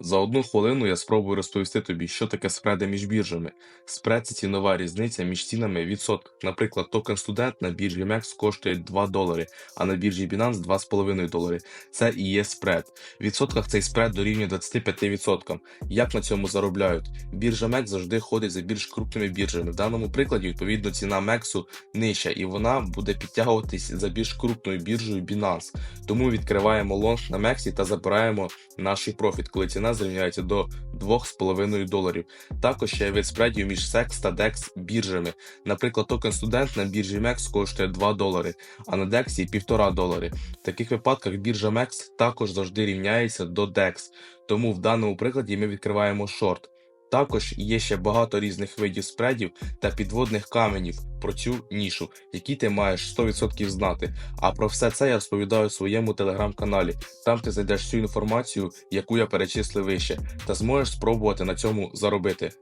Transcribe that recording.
За одну хвилину я спробую розповісти тобі, що таке спреди між біржами. Спред це цінова різниця між цінами відсоток. Наприклад, токен студент на біржі MEX коштує 2 долари, а на біржі Binance 2,5 долари. Це і є спред. В відсотках цей спред дорівнює 25%. Як на цьому заробляють? Біржа MEX завжди ходить за більш крупними біржами. В даному прикладі, відповідно, ціна MEX нижча, і вона буде підтягуватись за більш крупною біржею Binance. Тому відкриваємо лонг на MEX та забираємо наш профіт, коли ціна зрівняється до 2,5 доларів. Також є від спредів між SEX та DEX біржами. Наприклад, токен студент на біржі MEX коштує 2 долари, а на DEX 1,5 долари. В таких випадках біржа MEX також завжди рівняється до DEX, тому в даному прикладі ми відкриваємо шорт. Також є ще багато різних видів спредів та підводних каменів про цю нішу, які ти маєш 100% знати. А про все це я розповідаю у своєму телеграм-каналі. Там ти знайдеш всю інформацію, яку я перечислив вище, та зможеш спробувати на цьому заробити.